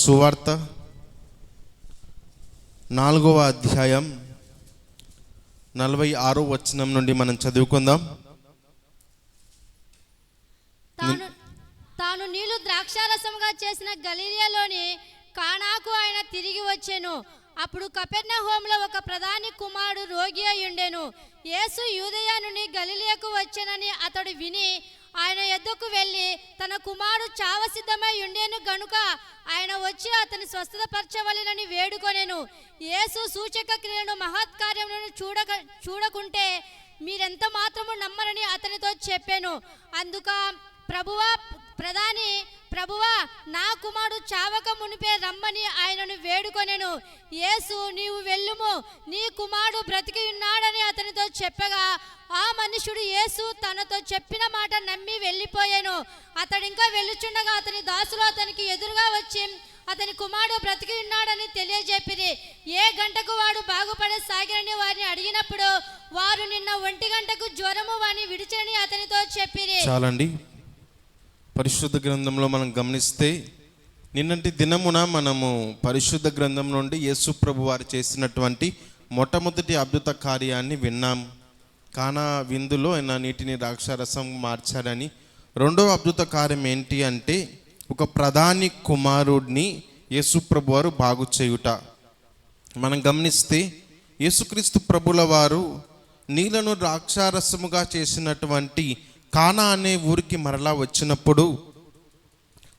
సువార్త నాలుగవ అధ్యాయం నలభై ఆరో వచనం నుండి మనం చదువుకుందాం. తాను తాను నీళ్ళు ద్రాక్షారసముగా చేసిన గలీలియాలోని కానాకు ఆయన తిరిగి వచ్చాను. అప్పుడు కపెర్ణ హోంలో ఒక ప్రధాని కుమారుడు రోగి అయి ఉండెను. యేసు యూదయ నుండి గలీలియాకు వచ్చానని అతడు విని ఆయన ఎద్దుకు వెళ్ళి తన కుమారుడు చావ సిద్ధమై ఉండేను గనుక ఆయన వచ్చి అతని స్వస్థత పరచవలెనని వేడుకొనేను. యేసు సూచక క్రియలను మహత్కార్యములను చూడక చూడకుంటే మీరెంత మాత్రము నమ్మరని అతనితో చెప్పాను. అందుక ప్రభువా ప్రధాని ప్రభువా నా కుమారుడు చావక మునిపే రమ్మని ఆయనను వేడుకొనెను. యేసు నీవు వెళ్ళుము. నీ కుమారుడు బ్రతికి ఉన్నాడని అతనితో చెప్పగా ఆ మనుషుడు యేసు తనతో చెప్పిన మాట నమ్మి వెళ్ళిపోయాను. అతడు ఇంకా వెళ్ళుచుండగా అతని దాసులు అతనికి ఎదురుగా వచ్చి అతని కుమారుడు బ్రతికి ఉన్నాడని తెలియజెప్పిరి ఏ గంటకు వాడు బాగుపడే సాగిరని వారిని అడిగినప్పుడు వారు నిన్న ఒంటి గంటకు జ్వరము వాని విడిచని అతనితో చెప్పిరి. చాలండి. పరిశుద్ధ గ్రంథంలో మనం గమనిస్తే నిన్నటి దినమున మనము పరిశుద్ధ గ్రంథం నుండి యేసుప్రభు వారు చేసినటువంటి మొట్టమొదటి అద్భుత కార్యాన్ని విన్నాం. కానా విందులో ఆయన నీటిని ద్రాక్షారసం మార్చాడని రెండవ అద్భుత కార్యం ఏంటి అంటే ఒక ప్రధాని కుమారుడిని యేసుప్రభు వారు బాగు చేయుట. మనం గమనిస్తే యేసుక్రీస్తు ప్రభుల వారు నీళ్ళను ద్రాక్షారసముగా చేసినటువంటి కానా అనే ఊరికి మరలా వచ్చినప్పుడు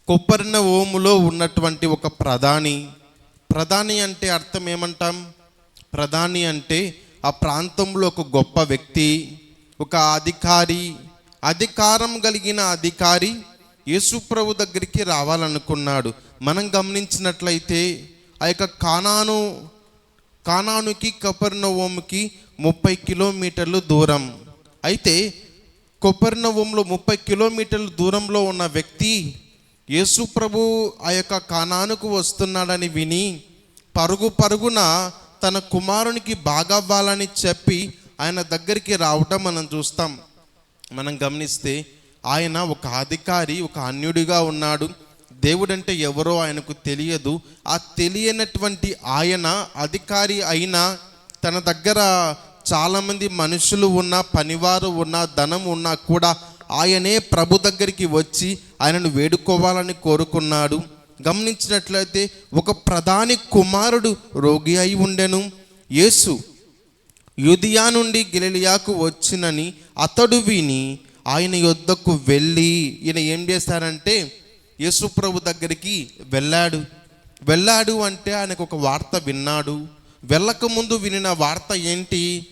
కొప్పరిన ఓములో ఉన్నటువంటి ఒక ప్రధాని ప్రధాని అంటే అర్థం ఏమంటాం? ప్రధాని అంటే ఆ ప్రాంతంలో ఒక గొప్ప వ్యక్తి ఒక అధికారి అధికారం కలిగిన అధికారి యేసుప్రభు దగ్గరికి రావాలనుకున్నాడు. మనం గమనించినట్లయితే ఆ యొక్క కానాను కానానుకి కపర్నవోముకి ముప్పై కిలోమీటర్లు దూరం. అయితే కొపర్నవంలో ముప్పై కిలోమీటర్ల దూరంలో ఉన్న వ్యక్తి యేసు ప్రభు ఆ యొక్క కానానుకు వస్తున్నాడని విని పరుగు పరుగున తన కుమారునికి బాగవ్వాలని చెప్పి ఆయన దగ్గరికి రావటం మనం చూస్తాం. మనం గమనిస్తే ఆయన ఒక అధికారి ఒక అన్యుడిగా ఉన్నాడు. దేవుడంటే ఎవరో ఆయనకు తెలియదు. ఆ తెలియనటువంటి ఆయన అధికారి అయినా తన దగ్గర చాలామంది మనుషులు ఉన్న పనివారు ఉన్న ధనం ఉన్నా కూడా ఆయనే ప్రభు దగ్గరికి వచ్చి ఆయనను వేడుకోవాలని కోరుకున్నాడు. గమనించినట్లయితే ఒక ప్రధాని కుమారుడు రోగి అయి ఉండెను. యేసు యుదియా నుండి గెలిలియాకు వచ్చినని అతడు విని ఆయన యొద్దకు వెళ్ళి ఈయన ఏం చేశారంటే యేసు ప్రభు దగ్గరికి వెళ్ళాడు. వెళ్ళాడు అంటే ఆయనకు ఒక వార్త విన్నాడు. వెళ్ళకముందు వినిన వార్త ఏంటి?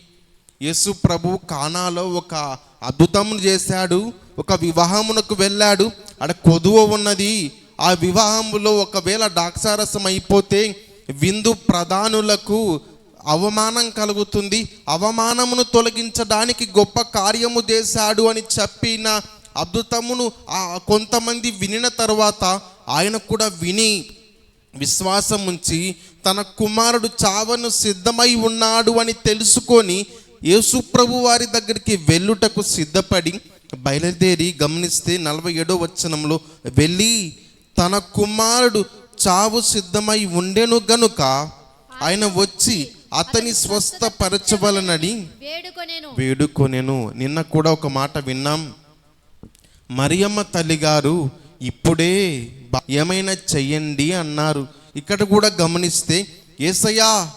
యేసు ప్రభు కానాలో ఒక అద్భుతం చేశాడు ఒక వివాహమునకు వెళ్ళాడు. అక్కడ కొదువ ఉన్నది. ఆ వివాహములో ఒకవేళ దాక్షారసం అయిపోతే విందు ప్రధానులకు అవమానం కలుగుతుంది. అవమానమును తొలగించడానికి గొప్ప కార్యము చేశాడు అని చెప్పిన అద్భుతమును ఆ కొంతమంది వినిన తర్వాత ఆయన కూడా విని విశ్వాసం ఉంచి తన కుమారుడు చావను సిద్ధమై ఉన్నాడు అని తెలుసుకొని యేసు ప్రభు వారి దగ్గరికి వెళ్ళుటకు సిద్ధపడి బయలుదేరి గమనిస్తే నలభై ఏడో వచనంలో వెళ్ళి తన కుమారుడు చావు సిద్ధమై ఉండెను గనుక ఆయన వచ్చి అతని స్వస్థపరచవలనని వేడుకొనేను. వేడుకొనెను. నిన్న కూడా ఒక మాట విన్నాం. మరియమ్మ తల్లి గారు ఇప్పుడే ఏమైనా చెయ్యండి అన్నారు. ఇక్కడ కూడా గమనిస్తే ఏసయ్యా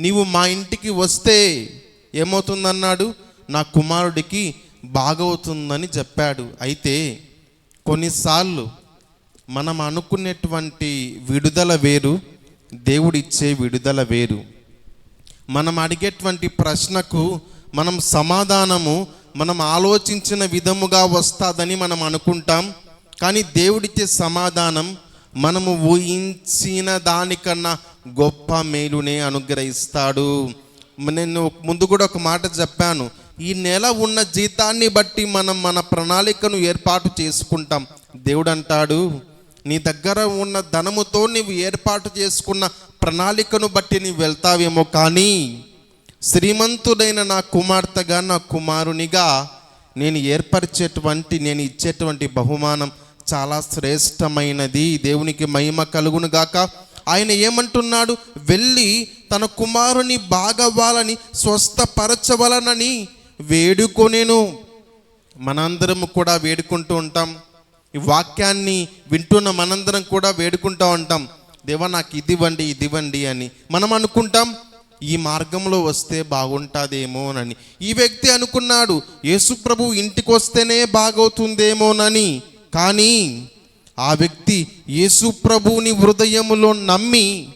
నీవు మా ఇంటికి వస్తే ఏమవుతుందన్నాడు? నా కుమారుడికి బాగవుతుందని చెప్పాడు. అయితే కొన్నిసార్లు మనం అనుకునేటువంటి విడుదల వేరు దేవుడిచ్చే విడుదల వేరు. మనం అడిగేటువంటి ప్రశ్నకు మనం సమాధానము మనం ఆలోచించిన విధముగా వస్తుందని మనం అనుకుంటాం. కానీ దేవుడిచ్చే సమాధానం మనము ఊహించిన దానికన్నా గొప్ప మేలునే అనుగ్రహిస్తాడు. నేను ముందు కూడా ఒక మాట చెప్పాను. ఈ నెల ఉన్న జీతాన్ని బట్టి మనం మన ప్రణాళికను ఏర్పాటు చేసుకుంటాం. దేవుడు అంటాడు నీ దగ్గర ఉన్న ధనముతో నీవు ఏర్పాటు చేసుకున్న ప్రణాళికను బట్టి నీవు వెళ్తావేమో కానీ శ్రీమంతుడైన నా కుమార్తెగా నా కుమారునిగా నేను ఏర్పరిచేటువంటి నేను ఇచ్చేటువంటి బహుమానం చాలా శ్రేష్టమైనది. దేవునికి మహిమ కలుగును గాక. ఆయన ఏమంటున్నాడు? వెళ్ళి తన కుమారుని బాగవ్వాలని స్వస్థపరచవలనని వేడుకొనేను. మనందరం కూడా వేడుకుంటూ ఉంటాం. ఈ వాక్యాన్ని వింటున్న మనందరం కూడా వేడుకుంటూ ఉంటాం. దేవా నాకు ఇదివ్వండి ఇదివ్వండి అని మనం అనుకుంటాం. ఈ మార్గంలో వస్తే బాగుంటుందేమోనని ఈ వ్యక్తి అనుకున్నాడు యేసుప్రభు ఇంటికి వస్తేనే బాగవుతుందేమోనని. కానీ ఆ వ్యక్తి యేసు ప్రభువుని హృదయములో నమ్మి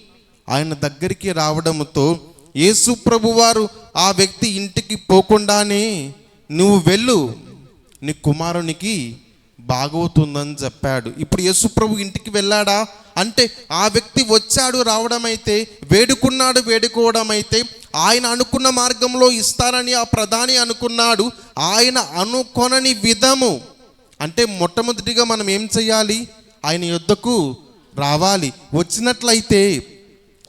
ఆయన దగ్గరికి రావడంతో యేసు ప్రభు వారు ఆ వ్యక్తి ఇంటికి పోకుండానే నువ్వు వెళ్ళు నీ కుమారునికి బాగవుతుందని చెప్పాడు. ఇప్పుడు యేసు ప్రభు ఇంటికి వెళ్ళాడా? అంటే ఆ వ్యక్తి వచ్చాడు రావడం అయితే వేడుకున్నాడు వేడుకోవడం అయితే ఆయన అనుకున్న మార్గంలో ఇస్తారని ఆ ప్రధాని అనుకున్నాడు. ఆయన అనుకొనని విధము అంటే మొట్టమొదటిగా మనం ఏం చేయాలి ఆయన యొద్దకు రావాలి. వచ్చినట్లయితే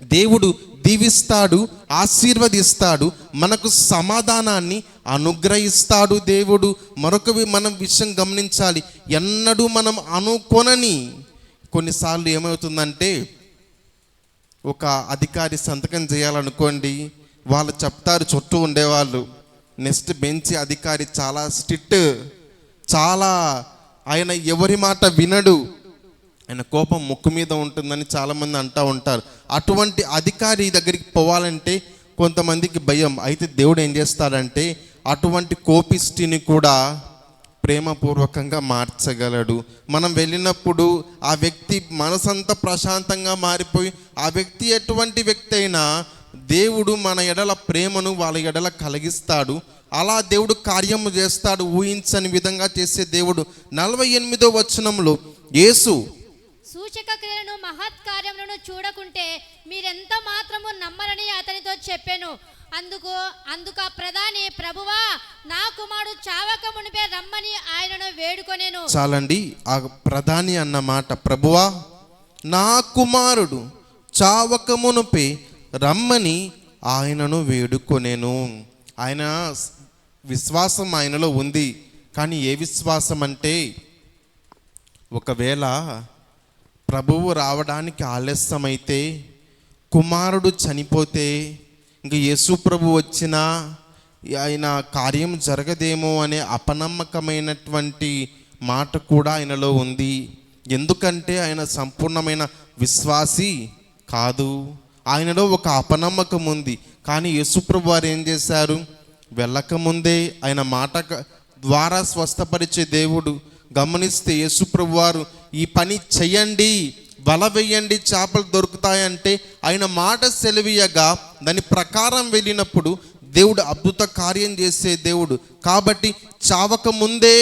దేవుడు దీవిస్తాడు ఆశీర్వదిస్తాడు మనకు సమాధానాన్ని అనుగ్రహిస్తాడు దేవుడు. మరొక మనం విషయం గమనించాలి. ఎన్నడూ మనం అనుకొనని కొన్నిసార్లు ఏమవుతుందంటే ఒక అధికారి సంతకం చేయాలనుకోండి వాళ్ళు చెప్తారు చుట్టూ ఉండేవాళ్ళు. నెక్స్ట్ బెంచ్ అధికారి చాలా స్ట్రిక్ట్. చాలా ఆయన ఎవరి మాట వినడు. ఆయన కోపం ముక్కు మీద ఉంటుందని చాలామంది అంటూ ఉంటారు. అటువంటి అధికారి దగ్గరికి పోవాలంటే కొంతమందికి భయం. అయితే దేవుడు ఏం చేస్తాడంటే అటువంటి కోపిష్టిని కూడా ప్రేమపూర్వకంగా మార్చగలడు. మనం వెళ్ళినప్పుడు ఆ వ్యక్తి మనసంతా ప్రశాంతంగా మారిపోయి ఆ వ్యక్తి ఎటువంటి వ్యక్తి అయినా దేవుడు మన ఎడల ప్రేమను వాళ్ళ ఎడల కలిగిస్తాడు. అలా దేవుడు కార్యము చేస్తాడు ఊహించని విధంగా చేసే దేవుడు. నలభై ఎనిమిదో వచనంలో యేసు సూచక క్రియలను మహత్ కార్యములను చూడకుంటే మీరెంత మాత్రము నమ్మరని అతనితో చెప్పాను. అందుకు అందుకు ఆ ప్రధాని ప్రభువా నా కుమారుడు చావక మునిపే రమ్మని ఆయనను వేడుకొనేను. చాలండి ఆ ప్రధాని అన్న మాట ప్రభువా నా కుమారుడు చావక మునుపే రమ్మని ఆయనను వేడుకొనేను. ఆయన విశ్వాసం ఆయనలో ఉంది కానీ ఏ విశ్వాసం అంటే ఒకవేళ ప్రభువు రావడానికి ఆలస్యమైతే కుమారుడు చనిపోతే ఇంక యేసు ప్రభు వచ్చినా ఆయన కార్యం జరగదేమో అనే అపనమ్మకమైనటువంటి మాట కూడా ఆయనలో ఉంది. ఎందుకంటే ఆయన సంపూర్ణమైన విశ్వాసి కాదు. ఆయనలో ఒక అపనమ్మకం ఉంది. కానీ యశుప్రభు వారు ఏం చేశారు? వెళ్ళకముందే ఆయన మాట ద్వారా స్వస్థపరిచే దేవుడు గమనిస్తే యేసుప్రభు వారు ఈ పని చెయ్యండి వల వేయండి చేపలు దొరుకుతాయంటే ఆయన మాట సెలవీయగా దాని ప్రకారం వెళ్ళినప్పుడు దేవుడు అద్భుత కార్యం చేసే దేవుడు. కాబట్టి చావక ముందే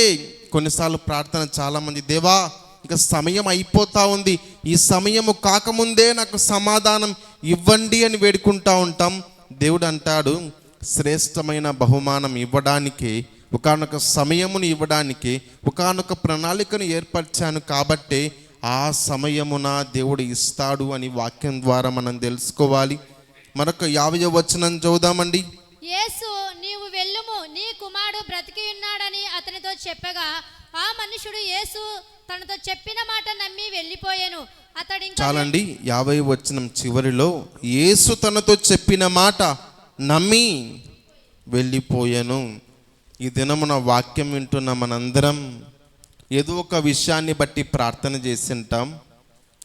కొన్నిసార్లు ప్రార్థన చాలామంది దేవా ఇంకా సమయం అయిపోతూ ఉంది. ఈ సమయము కాకముందే నాకు సమాధానం ఇవ్వండి అని వేడుకుంటా ఉంటాం. దేవుడు అంటాడు శ్రేష్టమైన బహుమానం ఇవ్వడానికి ఒకనొక సమయమును ఇవ్వడానికి ఒకనొక ప్రణాళికను ఏర్పరిచాను కాబట్టే ఆ సమయమున దేవుడు ఇస్తాడు అని వాక్యం ద్వారా మనం తెలుసుకోవాలి. మరొక యావయ వచనం చదువుదామండి. యేసు నీవు వెళ్ళుము నీ కుమారుడు బ్రతికి ఉన్నాడని అతనితో చెప్పగా ఆ మనుషుడు యేసు తనతో చెప్పిన మాట నమ్మి వెళ్ళిపోయాను. అతడి చాలండి యాభై వచనం చివరిలో యేసు తనతో చెప్పిన మాట నమ్మి వెళ్ళిపోయాను. ఈ దినమున వాక్యం వింటున్న మనందరం ఏదో ఒక విషయాన్ని బట్టి ప్రార్థన చేసింటాం.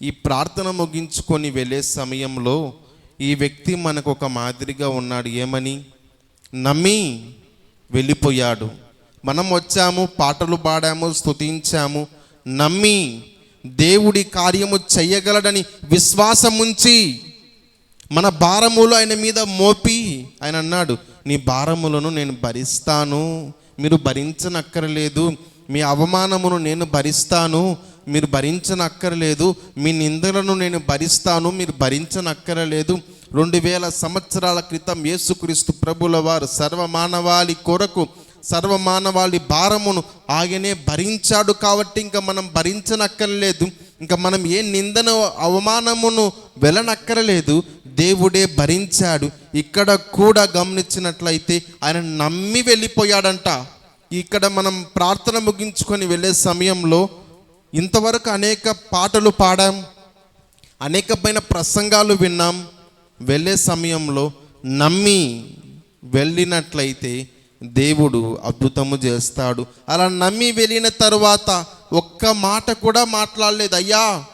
ఈ ప్రార్థన ముగించుకొని వెళ్ళే సమయంలో ఈ వ్యక్తి మనకు ఒక మాదిరిగా ఉన్నాడు. ఏమని? నమ్మి వెళ్ళిపోయాడు. మనం వచ్చాము పాటలు పాడాము స్తుతించాము. నమ్మి దేవుడి కార్యము చెయ్యగలడని విశ్వాసం ఉంచి మన భారములు ఆయన మీద మోపి ఆయన అన్నాడు నీ భారములను నేను భరిస్తాను మీరు భరించనక్కర్లేదు. మీ అవమానమును నేను భరిస్తాను మీరు భరించనక్కర్లేదు. మీ నిందలను నేను భరిస్తాను మీరు భరించనక్కరలేదు. రెండు వేల సంవత్సరాల క్రితం యేసుక్రీస్తు ప్రభుల వారు సర్వమానవాళి కొరకు సర్వమానవాళి భారమును ఆయనే భరించాడు కాబట్టి ఇంకా మనం భరించనక్కర్లేదు. ఇంకా మనం ఏ నిందన అవమానమును వెళ్ళనక్కరలేదు దేవుడే భరించాడు. ఇక్కడ కూడా గమనించినట్లయితే ఆయన నమ్మి వెళ్ళిపోయాడంట. ఇక్కడ మనం ప్రార్థన ముగించుకొని వెళ్ళే సమయంలో ఇంతవరకు అనేక పాటలు పాడాం. అనేకమైన ప్రసంగాలు విన్నాం. వెళ్ళే సమయంలో నమ్మి వెళ్ళినట్లయితే దేవుడు అద్భుతము చేస్తాడు. అలా నమ్మి వెళ్ళిన తరువాత ఒక్క మాట కూడా మాట్లాడలేదు. అయ్యా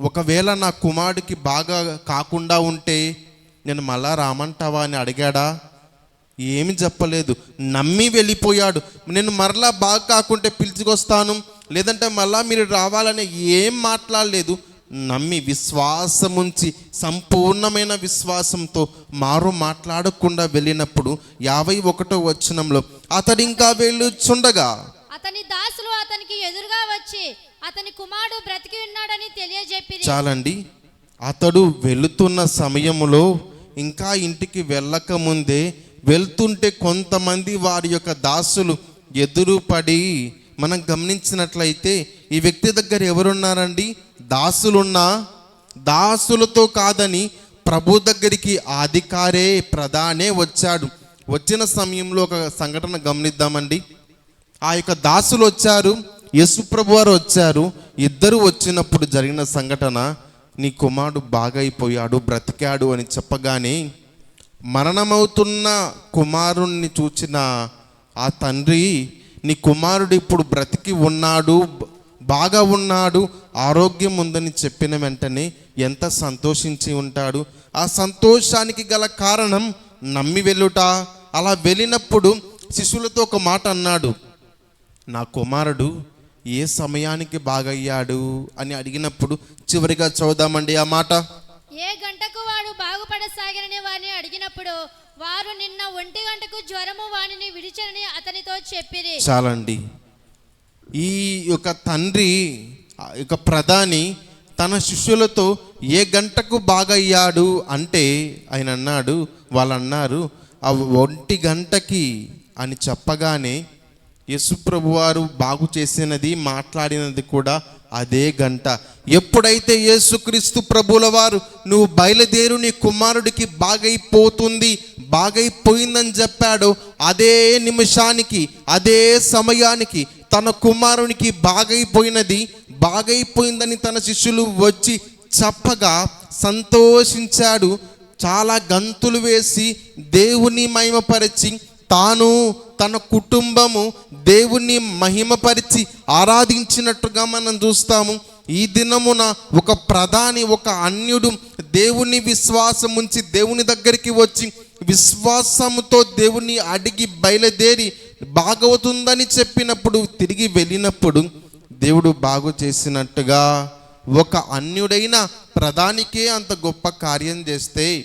ఒకవేళ నా కుమారుడికి బాగా కాకుండా ఉంటే నేను మళ్ళా రామంటావా అని అడిగాడా? ఏమి చెప్పలేదు. నమ్మి వెళ్ళిపోయాడు. నేను మరలా బాగా కాకుంటే పిలుచుకొస్తాను. లేదంటే మళ్ళా మీరు రావాలని ఏం మాట్లాడలేదు. నమ్మి విశ్వాసముంచి సంపూర్ణమైన విశ్వాసంతో మారు మాట్లాడకుండా వెళ్ళినప్పుడు యాభై ఒకటో వచనంలో అతడు ఇంకా వెళ్ళుచుండగా? అతని దాసులు అతనికి ఎదురుగా వచ్చి అతని కుమారుడు బ్రతికి ఉన్నాడని తెలియజెప్పిరి. చాలండి. అతడు వెళుతున్న సమయములో ఇంకా ఇంటికి వెళ్ళక ముందే వెళ్తుంటే కొంతమంది వారి యొక్క దాసులు ఎదురు పడి మనం గమనించినట్లయితే ఈ వ్యక్తి దగ్గర ఎవరున్నారండి? దాసులున్నా దాసులతో కాదని ప్రభు దగ్గరికి అధికారే ప్రధానే వచ్చాడు. వచ్చిన సమయంలో ఒక సంఘటన గమనిద్దామండి. ఆ యొక్క దాసులు వచ్చారు యశుప్రభు వారు వచ్చారు ఇద్దరు వచ్చినప్పుడు జరిగిన సంఘటన నీ కుమారుడు బాగైపోయాడు బ్రతికాడు అని చెప్పగానే మరణమవుతున్న కుమారుణ్ణి చూచిన ఆ తండ్రి నీ కుమారుడు ఇప్పుడు బ్రతికి ఉన్నాడు బాగా ఉన్నాడు ఆరోగ్యం ఉందని చెప్పిన వెంటనే ఎంత సంతోషించి ఉంటాడు. ఆ సంతోషానికి గల కారణం నమ్మి వెళ్ళుట. అలా వెళ్ళినప్పుడు శిష్యులతో ఒక మాట అన్నాడు. నా కుమారుడు ఏ సమయానికి బాగయ్యాడు? అని అడిగినప్పుడు చివరిగా చూద్దామండి ఆ మాట. ఏ గంటకు వాడు బాగుపడసాగినని వారిని అడిగినప్పుడు వారు నిన్న ఒంటి గంటకు జ్వరము వానిని విడిచనని అతనితో చెప్పిరి. చాలండి. ఈ యొక్క తండ్రి యొక్క ప్రధాని తన శిష్యులతో ఏ గంటకు బాగయ్యాడు అంటే ఆయన అన్నాడు వాళ్ళు అన్నారు ఆ ఒంటి గంటకి అని చెప్పగానే యేసుప్రభు వారు బాగు చేసినది మాట్లాడినది కూడా అదే గంట. ఎప్పుడైతే యేసుక్రీస్తు ప్రభుల వారు నువ్వు బయలుదేరు నీ కుమారుడికి బాగైపోతుంది బాగైపోయిందని చెప్పాడో అదే నిమిషానికి అదే సమయానికి తన కుమారునికి బాగైపోయినది బాగైపోయిందని తన శిష్యులు వచ్చి చెప్పగా సంతోషించాడు. చాలా గంతులు వేసి దేవుని మహిమపరిచి తాను తన కుటుంబము దేవుణ్ణి మహిమపరిచి ఆరాధించినట్టుగా మనం చూస్తాము. ఈ దినమున ఒక ప్రధాని ఒక అన్యుడు దేవుని విశ్వాసం ఉంచి దేవుని దగ్గరికి వచ్చి విశ్వాసముతో దేవుని అడిగి బయలుదేరి బాగవుతుందని చెప్పినప్పుడు తిరిగి వెళ్ళినప్పుడు దేవుడు బాగు చేసినట్టుగా ఒక అన్యుడైన ప్రధానికే అంత గొప్ప కార్యం చేస్తే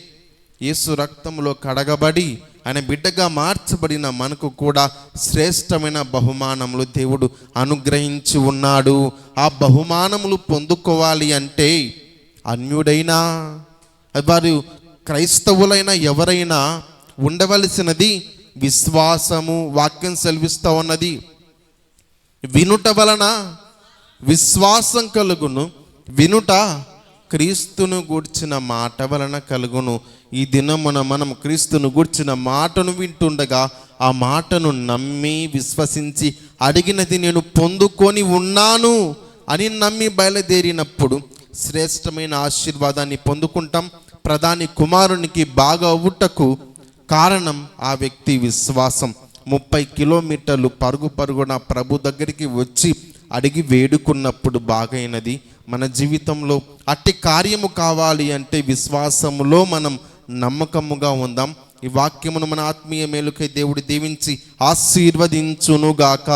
యేసు రక్తంలో కడగబడి ఆయన బిడ్డగా మార్చబడిన మనకు కూడా శ్రేష్టమైన బహుమానములు దేవుడు అనుగ్రహించి ఉన్నాడు. ఆ బహుమానములు పొందుకోవాలి అంటే అన్యుడైనా వారు క్రైస్తవులైన ఎవరైనా ఉండవలసినది విశ్వాసము వాక్యం సెలవిస్తూ ఉన్నది. వినుట వలన విశ్వాసం కలుగును. వినుట క్రీస్తును గూర్చిన మాట వలన కలుగును. ఈ దినమున మనం క్రీస్తును గూర్చిన మాటను వింటుండగా ఆ మాటను నమ్మి విశ్వసించి అడిగినది నేను పొందుకొని ఉన్నాను అని నమ్మి బయలుదేరినప్పుడు శ్రేష్టమైన ఆశీర్వాదాన్ని పొందుకుంటాం. ప్రధాని కుమారునికి బాగా అవ్వుటకు కారణం ఆ వ్యక్తి విశ్వాసం. ముప్పై కిలోమీటర్లు పరుగు పరుగున ప్రభు దగ్గరికి వచ్చి అడిగి వేడుకున్నప్పుడు బాగైనది. మన జీవితంలో అట్టి కార్యము కావాలి అంటే విశ్వాసములో మనం నమ్మకముగా ఉందాం. ఈ వాక్యమును మన ఆత్మీయ మేలుకై దేవుడు దీవించి ఆశీర్వదించునుగాక.